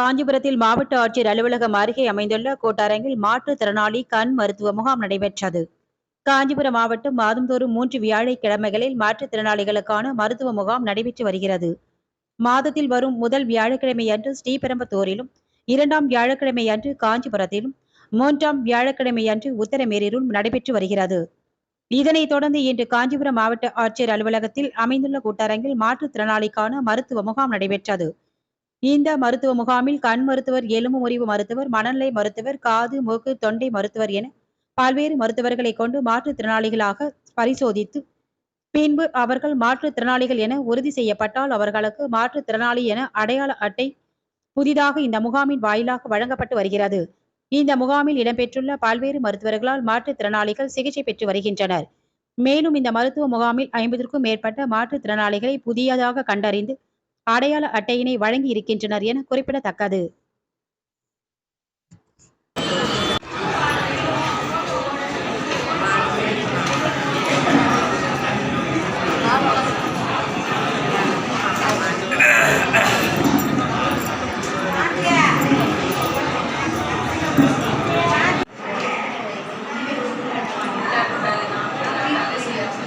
காஞ்சிபுரத்தில் மாவட்ட ஆட்சியர் அலுவலகம் அருகே அமைந்துள்ள கோட்டரங்கில் மாற்றுத்திறனாளி கண் மருத்துவ முகாம் நடைபெற்றது. காஞ்சிபுரம் மாவட்டம் மாதந்தோறும் மூன்று வியாழக்கிழமைகளில் மாற்றுத்திறனாளிகளுக்கான மருத்துவ முகாம் நடைபெற்று வருகிறது. மாதத்தில் வரும் முதல் வியாழக்கிழமை அன்று ஸ்ரீபெரும்புத்தூரிலும் இரண்டாம் வியாழக்கிழமை அன்று காஞ்சிபுரத்திலும் மூன்றாம் வியாழக்கிழமை அன்று உத்தரமேரூரிலும் நடைபெற்று வருகிறது. இதனைத் தொடர்ந்து இன்று காஞ்சிபுரம் மாவட்ட ஆட்சியர் அலுவலகத்தில் அமைந்துள்ள கூட்டரங்கில் மாற்றுத்திறனாளிக்கான மருத்துவ முகாம் நடைபெற்றது. இந்த மருத்துவ முகாமில் கண் மருத்துவர் எலும்பு முறிவு மருத்துவர் மனநிலை மருத்துவர் காது மூக்கு தொண்டை மருத்துவர் என பல்வேறு மருத்துவர்களை கொண்டு மாற்றுத்திறனாளிகளாக பரிசோதித்து பின்பு அவர்கள் மாற்றுத்திறனாளிகள் என உறுதி செய்யப்பட்டால் அவர்களுக்கு மாற்றுத்திறனாளி என அடையாள அட்டை புதிதாக இந்த முகாமின் வாயிலாக வழங்கப்பட்டு வருகிறது. இந்த முகாமில் இடம்பெற்றுள்ள பல்வேறு மருத்துவர்களால் மாற்றுத்திறனாளிகள் சிகிச்சை பெற்று வருகின்றனர். மேலும் இந்த மருத்துவ முகாமில் ஐம்பதற்கும் மேற்பட்ட மாற்றுத்திறனாளிகளை புதியதாக கண்டறிந்து அடையாள அட்டையினை வழங்கி இருக்கின்றனர் என குறிப்பிடத்தக்கது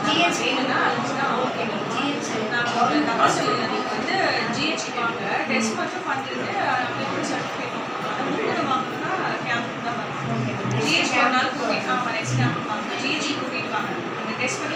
ஜிஹெச் வேணும்னா வந்து ஜிஹெச் வாங்க. டெஸ்ட் மட்டும் பண்ணிட்டு அப்ளிகபிள் சர்டிஃபிகேட் அது மூணு வாங்கினா கேம்புக்கு தான் வரும். ஜிஹெச் ஒரு நாள் கூட்டிட்டு வாங்க. நெக்ஸ்ட் கேம்புக்கு வாங்க. ஜிஹெச் கூட்டிட்டு வாங்க. அந்த டெஸ்ட் பண்ணி